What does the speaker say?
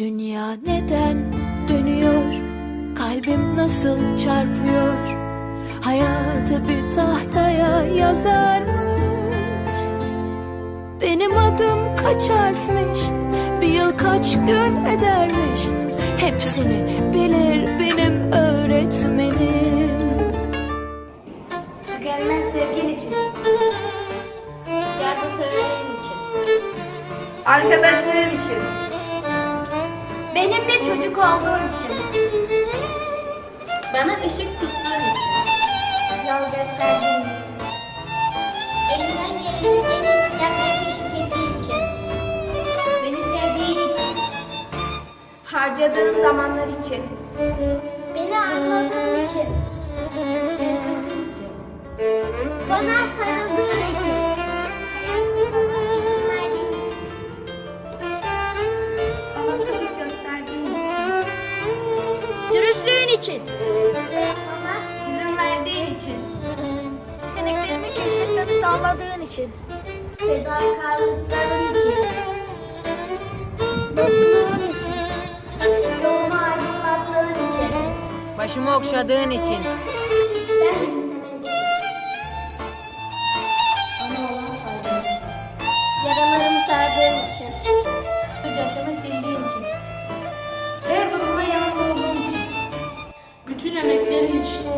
Dünya neden dönüyor? Kalbim nasıl çarpıyor? Hayatı bir tahtaya yazarmış. Benim adım kaç harfmiş? Bir yıl kaç gün edermiş? Hepsini bilir benim öğretmenim. Tükenmez sevgin için. Yardımseverliğin için. Arkadaşlığın için. Olduğun için. Bana ışık tuttuğun için. Yol gösterdiğin için. Elinden gelenin en iyisini yapmaya teşvik ettiğin için. Beni sevdiğin için. Harcadığın zamanlar için. Beni anladığın için. Şefkatin için. Bana sarıldığın Dürüstlüğün için. Bana izin verdiğin için. Yeteneklerimi keşfetmemi sağladığın için. Fedakarlıkların için. Dostluğun için. Yolumu aydınlattığın için. Başımı okşadığın için, finished.